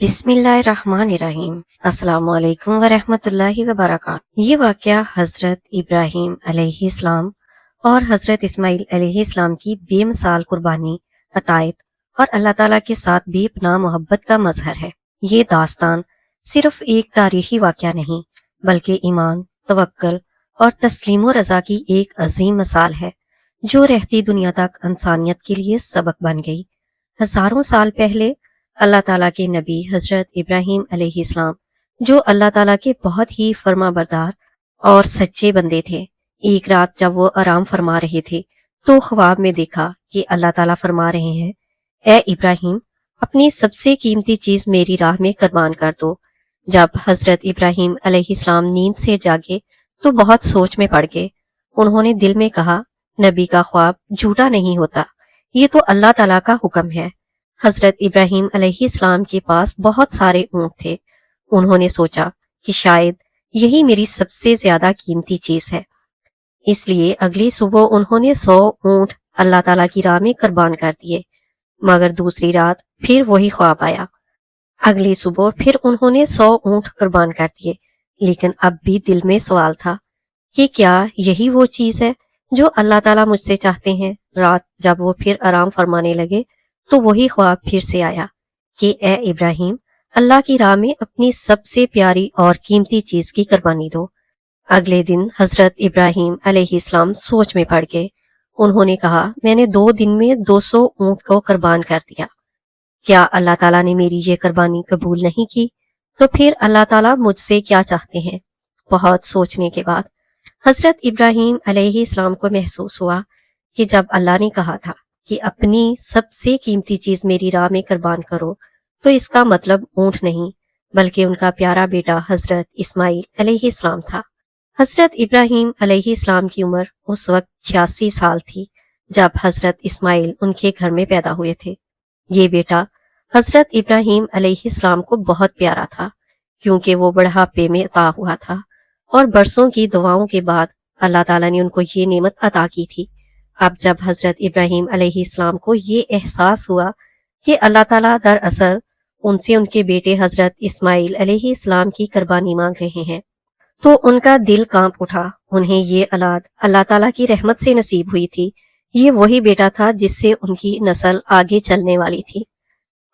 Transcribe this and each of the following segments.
بسم اللہ الرحمن الرحیم۔ السلام علیکم ورحمۃ اللہ وبرکاتہ۔ یہ واقعہ حضرت ابراہیم علیہ السلام اور حضرت اسماعیل علیہ السلام کی بے مثال قربانی عطائت اور اللہ تعالیٰ کے ساتھ بے پناہ محبت کا مظہر ہے۔ یہ داستان صرف ایک تاریخی واقعہ نہیں، بلکہ ایمان، توکل اور تسلیم و رضا کی ایک عظیم مثال ہے، جو رہتی دنیا تک انسانیت کے لیے سبق بن گئی۔ ہزاروں سال پہلے اللہ تعالیٰ کے نبی حضرت ابراہیم علیہ السلام، جو اللہ تعالیٰ کے بہت ہی فرما بردار اور سچے بندے تھے۔ ایک رات جب وہ آرام فرما رہے تھے، تو خواب میں دیکھا کہ اللہ تعالیٰ فرما رہے ہیں، اے ابراہیم، اپنی سب سے قیمتی چیز میری راہ میں قربان کر دو۔ جب حضرت ابراہیم علیہ السلام نیند سے جاگے، تو بہت سوچ میں پڑ گئے۔ انہوں نے دل میں کہا، نبی کا خواب جھوٹا نہیں ہوتا، یہ تو اللہ تعالیٰ کا حکم ہے۔ حضرت ابراہیم علیہ السلام کے پاس بہت سارے اونٹ تھے۔ انہوں نے سوچا کہ شاید یہی میری سب سے زیادہ قیمتی چیز ہے۔ اس لیے اگلی صبح انہوں نے سو اونٹ اللہ تعالیٰ کی راہ میں قربان کر دیے۔ مگر دوسری رات پھر وہی خواب آیا۔ اگلی صبح پھر انہوں نے سو اونٹ قربان کر دیے۔ لیکن اب بھی دل میں سوال تھا کہ کیا یہی وہ چیز ہے جو اللہ تعالیٰ مجھ سے چاہتے ہیں؟ رات جب وہ پھر آرام فرمانے لگے تو وہی خواب پھر سے آیا کہ اے ابراہیم، اللہ کی راہ میں اپنی سب سے پیاری اور قیمتی چیز کی قربانی دو۔ اگلے دن حضرت ابراہیم علیہ السلام سوچ میں پڑ گئے۔ انہوں نے کہا، میں نے دو دن میں دو سو اونٹ کو قربان کر دیا۔ کیا اللہ تعالیٰ نے میری یہ قربانی قبول نہیں کی؟ تو پھر اللہ تعالیٰ مجھ سے کیا چاہتے ہیں؟ بہت سوچنے کے بعد حضرت ابراہیم علیہ السلام کو محسوس ہوا کہ جب اللہ نے کہا تھا کہ اپنی سب سے قیمتی چیز میری راہ میں قربان کرو۔ تو اس کا مطلب اونٹ نہیں، بلکہ ان کا پیارا بیٹا حضرت اسماعیل علیہ السلام تھا۔ حضرت ابراہیم علیہ السلام کی عمر اس وقت چھیاسی سال تھی، جب حضرت اسماعیل ان کے گھر میں پیدا ہوئے تھے۔ یہ بیٹا حضرت ابراہیم علیہ السلام کو بہت پیارا تھا، کیونکہ وہ بڑھاپے میں عطا ہوا تھا۔ اور برسوں کی دعاؤں کے بعد اللہ تعالیٰ نے ان کو یہ نعمت عطا کی تھی۔ اب جب حضرت ابراہیم علیہ السلام کو یہ احساس ہوا کہ اللہ تعالیٰ دراصل ان سے ان کے بیٹے حضرت اسماعیل علیہ السلام کی قربانی مانگ رہے ہیں، تو ان کا دل کانپ اٹھا۔ انہیں یہ اولاد اللہ تعالیٰ کی رحمت سے نصیب ہوئی تھی۔ یہ وہی بیٹا تھا جس سے ان کی نسل آگے چلنے والی تھی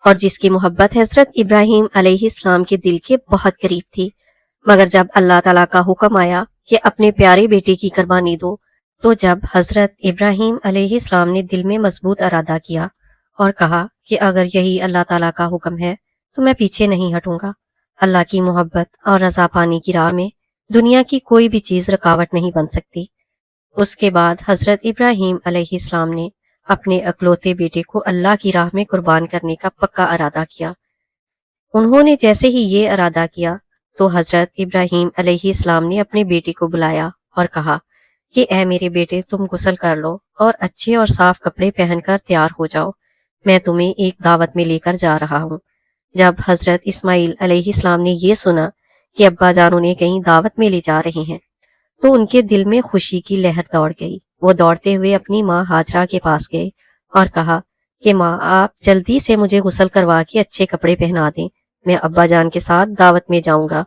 اور جس کی محبت حضرت ابراہیم علیہ السلام کے دل کے بہت قریب تھی۔ مگر جب اللہ تعالیٰ کا حکم آیا کہ اپنے پیارے بیٹے کی قربانی دو تو جب حضرت ابراہیم علیہ السلام نے دل میں مضبوط ارادہ کیا اور کہا کہ اگر یہی اللہ تعالیٰ کا حکم ہے، تو میں پیچھے نہیں ہٹوں گا۔ اللہ کی محبت اور رضا پانی کی راہ میں دنیا کی کوئی بھی چیز رکاوٹ نہیں بن سکتی۔ اس کے بعد حضرت ابراہیم علیہ السلام نے اپنے اکلوتے بیٹے کو اللہ کی راہ میں قربان کرنے کا پکا ارادہ کیا۔ انہوں نے جیسے ہی یہ ارادہ کیا تو حضرت ابراہیم علیہ السلام نے اپنے بیٹے کو بلایا اور کہا کہ اے میرے بیٹے، تم غسل کر لو اور اچھے اور صاف کپڑے پہن کر تیار ہو جاؤ۔ میں تمہیں ایک دعوت میں لے کر جا رہا ہوں۔ جب حضرت اسماعیل علیہ السلام نے یہ سنا کہ ابا جان انہیں کہیں دعوت میں لے جا رہے ہیں، تو ان کے دل میں خوشی کی لہر دوڑ گئی۔ وہ دوڑتے ہوئے اپنی ماں حاجرہ کے پاس گئے اور کہا کہ ماں، آپ جلدی سے مجھے غسل کروا کے اچھے کپڑے پہنا دیں۔ میں ابا جان کے ساتھ دعوت میں جاؤں گا۔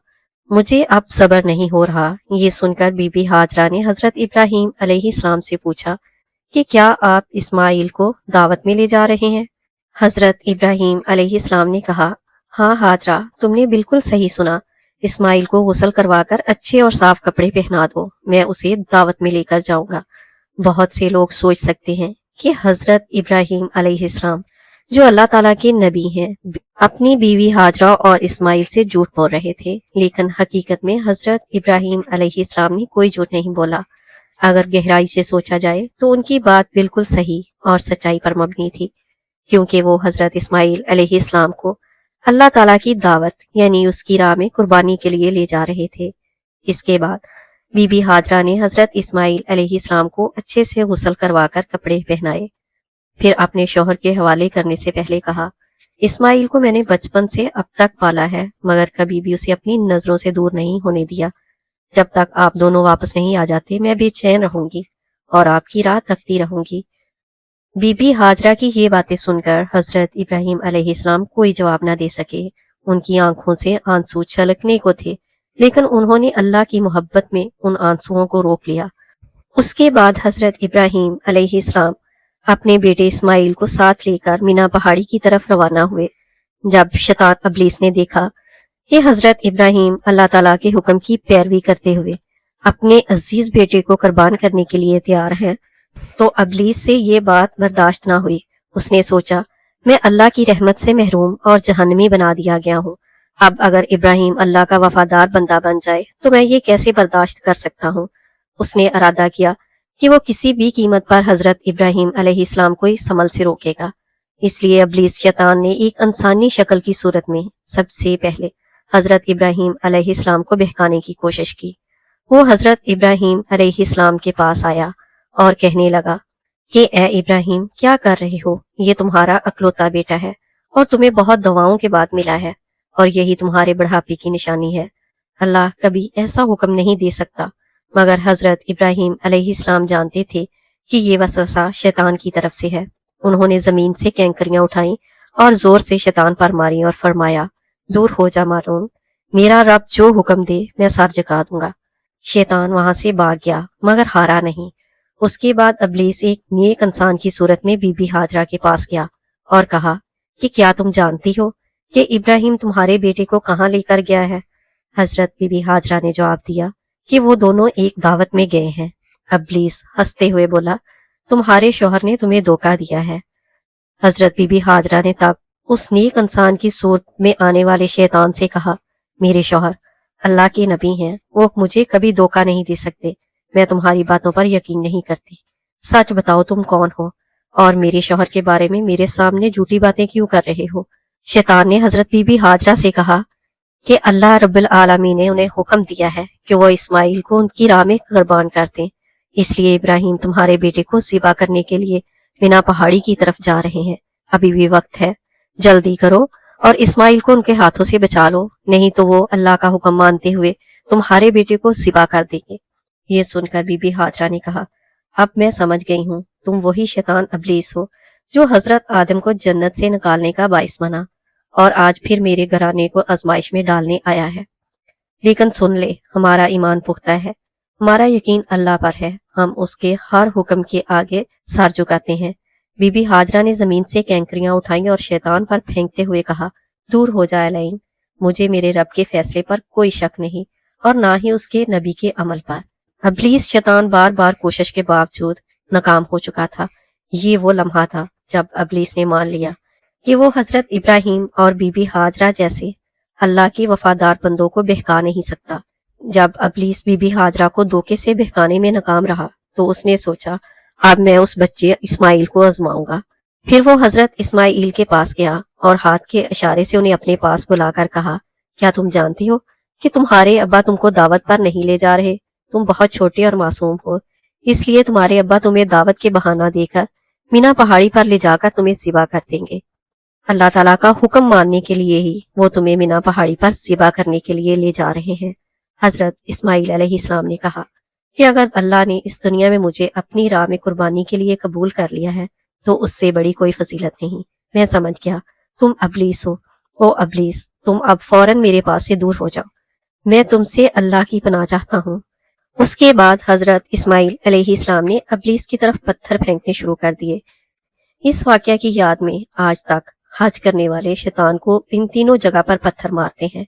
مجھے اب صبر نہیں ہو رہا۔ یہ سن کر بی بی حاجرہ نے حضرت ابراہیم علیہ السلام سے پوچھا کہ کیا آپ اسماعیل کو دعوت میں لے جا رہے ہیں؟ حضرت ابراہیم علیہ السلام نے کہا ہاں حاجرہ تم نے بالکل صحیح سنا۔ اسماعیل کو غسل کروا کر اچھے اور صاف کپڑے پہنا دو، میں اسے دعوت میں لے کر جاؤں گا۔ بہت سے لوگ سوچ سکتے ہیں کہ حضرت ابراہیم علیہ السلام جو اللہ تعالیٰ کے نبی ہیں، اپنی بیوی حاجرہ اور اسماعیل سے جھوٹ بول رہے تھے، لیکن حقیقت میں حضرت ابراہیم علیہ السلام نے کوئی جھوٹ نہیں بولا۔ اگر گہرائی سے سوچا جائے تو ان کی بات بالکل صحیح اور سچائی پر مبنی تھی، کیونکہ وہ حضرت اسماعیل علیہ السلام کو اللہ تعالیٰ کی دعوت یعنی اس کی راہ میں قربانی کے لیے لے جا رہے تھے۔ اس کے بعد بی بی حاجرہ نے حضرت اسماعیل علیہ السلام کو اچھے سے غسل کروا کر کپڑے پہنائے۔ پھر اپنے شوہر کے حوالے کرنے سے پہلے کہا، اسماعیل کو میں نے بچپن سے اب تک پالا ہے، مگر کبھی بھی اسے اپنی نظروں سے دور نہیں ہونے دیا۔ جب تک آپ دونوں واپس نہیں آ جاتے، میں بے چین رہوں گی اور آپ کی راہ تکتی رہوں گی۔ بی بی حاجرہ کی یہ باتیں سن کر حضرت ابراہیم علیہ السلام کوئی جواب نہ دے سکے۔ ان کی آنکھوں سے آنسو چھلکنے کو تھے، لیکن انہوں نے اللہ کی محبت میں ان آنسوؤں کو روک لیا۔ اس کے بعد حضرت ابراہیم علیہ السلام اپنے بیٹے اسماعیل کو ساتھ لے کر مینا پہاڑی کی طرف روانہ ہوئے۔ جب شیطان ابلیس نے دیکھا کہ حضرت ابراہیم اللہ تعالیٰ کے حکم کی پیروی کرتے ہوئے اپنے عزیز بیٹے کو قربان کرنے کے لیے تیار ہیں، تو ابلیس سے یہ بات برداشت نہ ہوئی۔ اس نے سوچا، میں اللہ کی رحمت سے محروم اور جہنمی بنا دیا گیا ہوں۔ اب اگر ابراہیم اللہ کا وفادار بندہ بن جائے تو میں یہ کیسے برداشت کر سکتا ہوں؟ اس نے ارادہ کیا کہ وہ کسی بھی قیمت پر حضرت ابراہیم علیہ السلام کو اس عمل سے روکے گا۔ اس لیے ابلیس شیطان نے ایک انسانی شکل کی صورت میں سب سے پہلے حضرت ابراہیم علیہ السلام کو بہکانے کی کوشش کی۔ وہ حضرت ابراہیم علیہ السلام کے پاس آیا اور کہنے لگا کہ اے ابراہیم، کیا کر رہے ہو؟ یہ تمہارا اکلوتا بیٹا ہے اور تمہیں بہت دواؤں کے بعد ملا ہے اور یہی تمہارے بڑھاپے کی نشانی ہے۔ اللہ کبھی ایسا حکم نہیں دے سکتا مگر حضرت ابراہیم علیہ السلام جانتے تھے کہ یہ وسوسہ شیطان کی طرف سے ہے۔ انہوں نے زمین سے کینکریاں اٹھائیں اور زور سے شیطان پر ماری اور فرمایا، دور ہو جا مارون، میرا رب جو حکم دے میں سر جکا دوں گا۔ شیطان وہاں سے باغ گیا، مگر ہارا نہیں۔ اس کے بعد ابلیس ایک نیک انسان کی صورت میں بی بی حاجرہ کے پاس گیا اور کہا کہ کیا تم جانتی ہو کہ ابراہیم تمہارے بیٹے کو کہاں لے کر گیا ہے؟ حضرت بی بی حاجرہ نے جواب دیا کہ وہ دونوں ایک دعوت میں گئے ہیں۔ ابلیس ہنستے ہوئے بولا، تمہارے شوہر نے تمہیں دھوکہ دیا ہے۔ حضرت بی بی حاجرہ نے تب اس نیک انسان کی صورت میں آنے والے شیطان سے کہا، میرے شوہر، اللہ کے نبی ہیں، وہ مجھے کبھی دھوکہ نہیں دے سکتے۔ میں تمہاری باتوں پر یقین نہیں کرتی۔ سچ بتاؤ تم کون ہو؟ اور میرے شوہر کے بارے میں میرے سامنے جھوٹی باتیں کیوں کر رہے ہو؟ شیطان نے حضرت بی بی حاجرہ سے کہا کہ اللہ رب العالمی نے انہیں حکم دیا ہے کہ وہ اسماعیل کو ان کی راہ میں قربان کر دیں۔ اس لیے ابراہیم تمہارے بیٹے کو ذبح کرنے کے لیے بنا پہاڑی کی طرف جا رہے ہیں۔ ابھی بھی وقت ہے۔ جلدی کرو اور اسماعیل کو ان کے ہاتھوں سے بچا لو۔ نہیں تو وہ اللہ کا حکم مانتے ہوئے تمہارے بیٹے کو ذبح کر دیں گے۔ یہ سن کر بی بی حاجرہ نے کہا، اب میں سمجھ گئی ہوں، تم وہی شیطان ابلیس ہو جو حضرت آدم کو جنت سے نکالنے کا باعث بنا۔ اور آج پھر میرے گھرانے کو ازمائش میں ڈالنے آیا ہے۔ لیکن سن لے، ہمارا ایمان پختہ ہے۔ ہمارا یقین اللہ پر ہے۔ ہم اس کے ہر حکم کے آگے سر جکاتے ہیں۔ بی بی حاجرہ نے زمین سے کینکریاں اٹھائیں اور شیطان پر پھینکتے ہوئے کہا، دور ہو جائے لائن مجھے میرے رب کے فیصلے پر کوئی شک نہیں، اور نہ ہی اس کے نبی کے عمل پر۔ ابلیس شیطان بار بار کوشش کے باوجود ناکام ہو چکا تھا۔ یہ وہ لمحہ تھا جب ابلیس نے مان لیا۔ کہ وہ حضرت ابراہیم اور بی بی حاجرہ جیسے اللہ کے وفادار بندوں کو بہکا نہیں سکتا۔ جب ابلیس بی بی حاجرہ کو دھوکے سے بہکانے میں ناکام رہا تو اس نے سوچا، اب میں اس بچے اسماعیل کو آزماؤں گا۔ پھر وہ حضرت اسماعیل کے پاس گیا اور ہاتھ کے اشارے سے انہیں اپنے پاس بلا کر کہا، کیا تم جانتی ہو کہ تمہارے ابا تم کو دعوت پر نہیں لے جا رہے؟ تم بہت چھوٹے اور معصوم ہو، اس لیے تمہارے ابا تمہیں دعوت کے بہانہ دے کر مینا پہاڑی پر لے جا کر تمہیں ذبح کر دیں گے۔ اللہ تعالیٰ کا حکم ماننے کے لیے ہی وہ تمہیں مینا پہاڑی پر ذبح کرنے کے لیے لے جا رہے ہیں۔ حضرت اسماعیل علیہ السلام نے کہا، کہ اگر اللہ نے اس دنیا میں مجھے اپنی راہ میں قربانی کے لیے قبول کر لیا ہے، تو اس سے بڑی کوئی فضیلت نہیں۔ میں سمجھ گیا۔ تم ابلیس ہو۔ او ابلیس، تم اب فوراً میرے پاس سے دور ہو جاؤ۔ میں تم سے اللہ کی پناہ چاہتا ہوں۔ اس کے بعد حضرت اسماعیل علیہ السلام نے ابلیس کی طرف پتھر پھینکنے شروع کر دیے۔ اس واقعہ کی یاد میں آج تک حج کرنے والے شیطان کو ان تینوں جگہ پر پتھر مارتے ہیں۔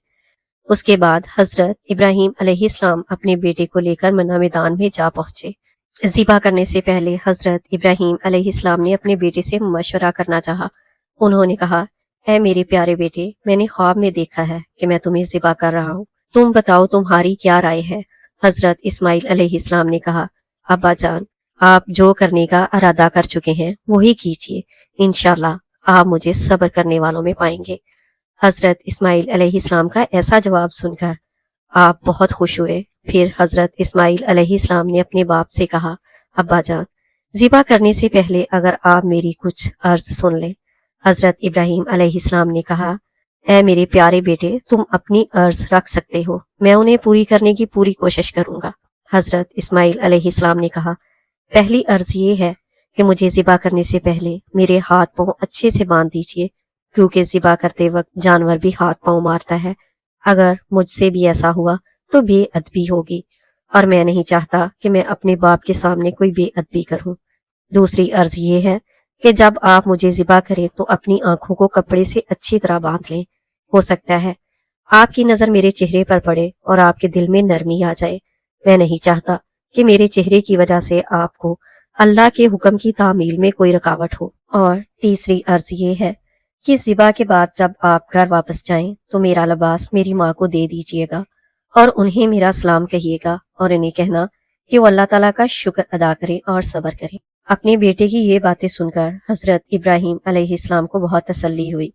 اس کے بعد حضرت ابراہیم علیہ السلام اپنے بیٹے کو لے کر منا میدان میں جا پہنچے۔ ذبح کرنے سے پہلے حضرت ابراہیم علیہ السلام نے اپنے بیٹے سے مشورہ کرنا چاہا۔ انہوں نے کہا، اے میرے پیارے بیٹے، میں نے خواب میں دیکھا ہے کہ میں تمہیں ذبح کر رہا ہوں۔ تم بتاؤ تمہاری کیا رائے ہے؟ حضرت اسماعیل علیہ السلام نے کہا، ابا جان، آپ جو کرنے کا ارادہ کر چکے ہیں، وہی کیجیے انشاءاللہ آپ مجھے صبر کرنے والوں میں پائیں گے۔ حضرت اسماعیل علیہ السلام کا ایسا جواب سن کر آپ بہت خوش ہوئے۔ پھر حضرت اسماعیل علیہ السلام نے اپنے باپ سے کہا، ابا جان، ذبح کرنے سے پہلے اگر آپ میری کچھ عرض سن لیں۔ حضرت ابراہیم علیہ السلام نے کہا، اے میرے پیارے بیٹے، تم اپنی عرض رکھ سکتے ہو۔ میں انہیں پوری کرنے کی پوری کوشش کروں گا۔ حضرت اسماعیل علیہ السلام نے کہا، پہلی عرض یہ ہے کہ مجھے ذبح کرنے سے پہلے میرے ہاتھ پاؤں اچھے سے باندھ دیجیے کیونکہ ذبح کرتے وقت جانور بھی ہاتھ پاؤں مارتا ہے۔ اگر مجھ سے بھی ایسا ہوا تو بے ادبی ہوگی، اور میں نہیں چاہتا کہ میں اپنے باپ کے سامنے کوئی بے ادبی کروں۔ دوسری عرض یہ ہے کہ جب آپ مجھے ذبح کریں تو اپنی آنکھوں کو کپڑے سے اچھی طرح باندھ لیں۔ ہو سکتا ہے، آپ کی نظر میرے چہرے پر پڑے اور آپ کے دل میں نرمی آ جائے۔ میں نہیں چاہتا کہ میرے چہرے کی وجہ سے آپ کو اللہ کے حکم کی تعمیل میں کوئی رکاوٹ ہو۔ اور تیسری عرض یہ ہے کہ ذبح کے بعد جب آپ گھر واپس جائیں تو میرا لباس میری ماں کو دے دیجیے گا اور انہیں میرا سلام کہیے گا اور انہیں کہنا کہ وہ اللہ تعالیٰ کا شکر ادا کریں اور صبر کریں اپنے بیٹے کی یہ باتیں سن کر حضرت ابراہیم علیہ السلام کو بہت تسلی ہوئی۔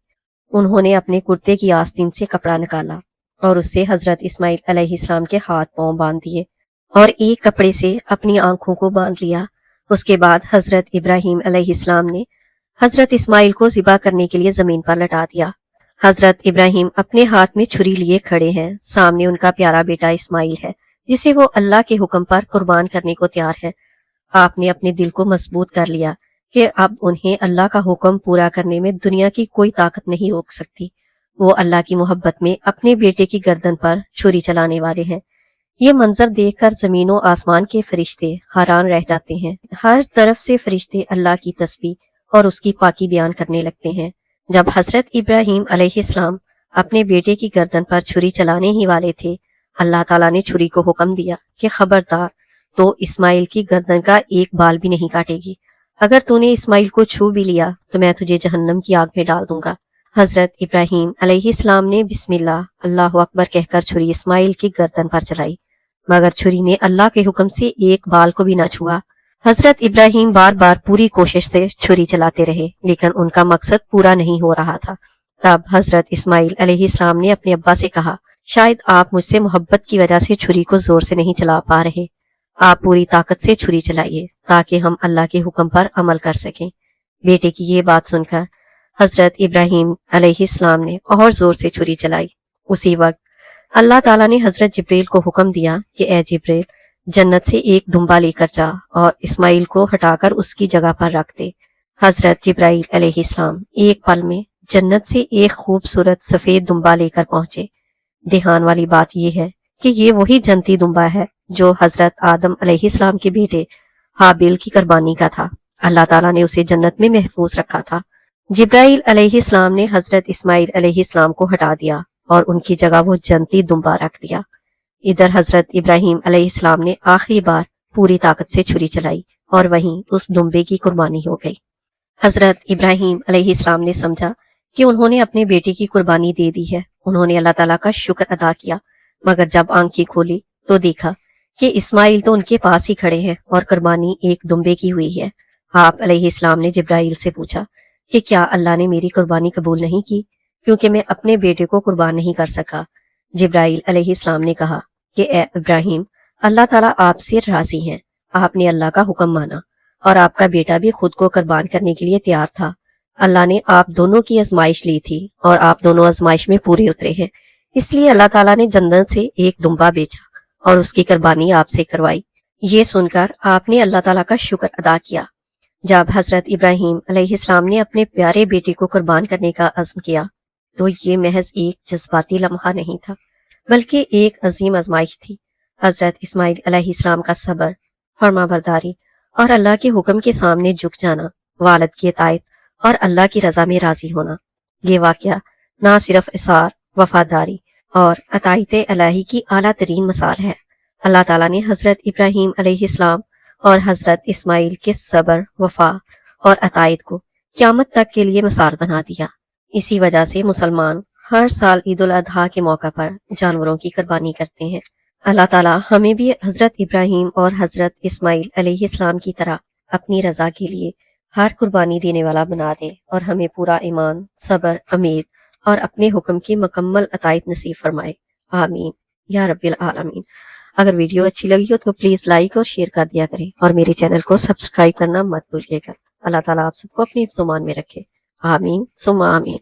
انہوں نے اپنے کرتے کی آستین سے کپڑا نکالا اور اس سے حضرت اسماعیل علیہ السلام کے ہاتھ پاؤں باندھ دیے اور ایک کپڑے سے اپنی آنکھوں کو باندھ لیا۔ اس کے بعد حضرت ابراہیم علیہ السلام نے حضرت اسماعیل کو ذبح کرنے کے لیے زمین پر لٹا دیا۔ حضرت ابراہیم اپنے ہاتھ میں چھری لیے کھڑے ہیں۔ سامنے ان کا پیارا بیٹا اسماعیل ہے، جسے وہ اللہ کے حکم پر قربان کرنے کو تیار ہے۔ آپ نے اپنے دل کو مضبوط کر لیا کہ اب انہیں اللہ کا حکم پورا کرنے میں دنیا کی کوئی طاقت نہیں روک سکتی۔ وہ اللہ کی محبت میں اپنے بیٹے کی گردن پر چھری چلانے والے ہیں۔ یہ منظر دیکھ کر زمین و آسمان کے فرشتے حیران رہ جاتے ہیں۔ ہر طرف سے فرشتے اللہ کی تسبیح اور اس کی پاکی بیان کرنے لگتے ہیں۔ جب حضرت ابراہیم علیہ السلام اپنے بیٹے کی گردن پر چھری چلانے ہی والے تھے، اللہ تعالیٰ نے چھری کو حکم دیا کہ خبردار، تو اسماعیل کی گردن کا ایک بال بھی نہیں کاٹے گی۔ اگر تو نے اسماعیل کو چھو بھی لیا، تو میں تجھے جہنم کی آگ میں ڈال دوں گا۔ حضرت ابراہیم علیہ السلام نے بسم اللہ اللہ اکبر کہہ کر چھری اسماعیل کی گردن پر چلائی۔ مگر چھری نے اللہ کے حکم سے ایک بال کو بھی نہ چھوا۔ حضرت ابراہیم بار بار پوری کوشش سے چھری چلاتے رہے، لیکن ان کا مقصد پورا نہیں ہو رہا تھا۔ تب حضرت اسماعیل علیہ السلام نے اپنے ابا سے کہا، شاید آپ مجھ سے محبت کی وجہ سے چھری کو زور سے نہیں چلا پا رہے۔ آپ پوری طاقت سے چھری چلائیے تاکہ ہم اللہ کے حکم پر عمل کر سکیں۔ بیٹے کی یہ بات سن کر حضرت ابراہیم علیہ السلام نے اور زور سے چھری چلائی۔ اسی وقت اللہ تعالیٰ نے حضرت جبریل کو حکم دیا کہ اے جبریل، جنت سے ایک دمبا لے کر جا اور اسماعیل کو ہٹا کر اس کی جگہ پر رکھ دے۔ حضرت جبرائیل علیہ السلام ایک پل میں جنت سے ایک خوبصورت سفید دمبا لے کر پہنچے۔ دھیان والی بات یہ ہے کہ یہ وہی جنتی دمبا ہے جو حضرت آدم علیہ السلام کے بیٹے حابیل کی قربانی کا تھا۔ اللہ تعالیٰ نے اسے جنت میں محفوظ رکھا تھا۔ جبرائیل علیہ السلام نے حضرت اسماعیل علیہ السلام کو ہٹا دیا۔ اور ان کی جگہ وہ جنتی دمبا رکھ دیا۔ ادھر حضرت ابراہیم علیہ السلام نے آخری بار پوری طاقت سے چھری چلائی اور وہیں اس دمبے کی قربانی ہو گئی۔ حضرت ابراہیم علیہ السلام نے سمجھا کہ انہوں نے اپنے بیٹے کی قربانی دے دی ہے۔ انہوں نے اللہ تعالیٰ کا شکر ادا کیا، مگر جب آنکھیں کھولی تو دیکھا کہ اسماعیل تو ان کے پاس ہی کھڑے ہیں اور قربانی ایک دمبے کی ہوئی ہے۔ آپ علیہ السلام نے جبرائیل سے پوچھا کہ کیا اللہ نے میری قربانی قبول نہیں کی؟ کیونکہ میں اپنے بیٹے کو قربان نہیں کر سکا۔ جبرائیل علیہ السلام نے کہا کہ اے ابراہیم، اللہ تعالیٰ آپ سے راضی ہیں۔ آپ نے اللہ کا حکم مانا اور آپ کا بیٹا بھی خود کو قربان کرنے کے لیے تیار تھا۔ اللہ نے آپ دونوں کی آزمائش لی تھی اور آپ دونوں آزمائش میں پورے اترے ہیں۔ اس لیے اللہ تعالیٰ نے جنت سے ایک دمبا بیچا اور اس کی قربانی آپ سے کروائی۔ یہ سن کر آپ نے اللہ تعالیٰ کا شکر ادا کیا۔ جب حضرت ابراہیم علیہ السلام نے اپنے پیارے بیٹے کو قربان کرنے کا عزم کیا تو یہ محض ایک جذباتی لمحہ نہیں تھا، بلکہ ایک عظیم ازمائش تھی۔ حضرت اسماعیل علیہ السلام کا صبر، فرما برداری اور اللہ کے حکم کے سامنے جھک جانا، والد کی عطایت اور اللہ کی رضا میں راضی ہونا۔ یہ واقعہ نہ صرف اثار، وفاداری اور عطائت الہی کی اعلیٰ ترین مثال ہے۔ اللہ تعالیٰ نے حضرت ابراہیم علیہ السلام اور حضرت اسماعیل کے صبر، وفا اور عطائت کو قیامت تک کے لیے مثال بنا دیا۔ اسی وجہ سے مسلمان ہر سال عید الاضحیٰ کے موقع پر جانوروں کی قربانی کرتے ہیں۔ اللہ تعالیٰ ہمیں بھی حضرت ابراہیم اور حضرت اسماعیل علیہ السلام کی طرح اپنی رضا کے لیے ہر قربانی دینے والا بنا دے اور ہمیں پورا ایمان، صبر، امید اور اپنے حکم کی مکمل عطائت نصیب فرمائے۔ آمین۔ یا رب العالمین۔ اگر ویڈیو اچھی لگی ہو تو پلیز لائک اور شیئر کر دیا کریں اور میرے چینل کو سبسکرائب کرنا مت بھولیے گا۔ اللہ تعالیٰ آپ سب کو اپنی سمان میں رکھے۔ آمین سم آمین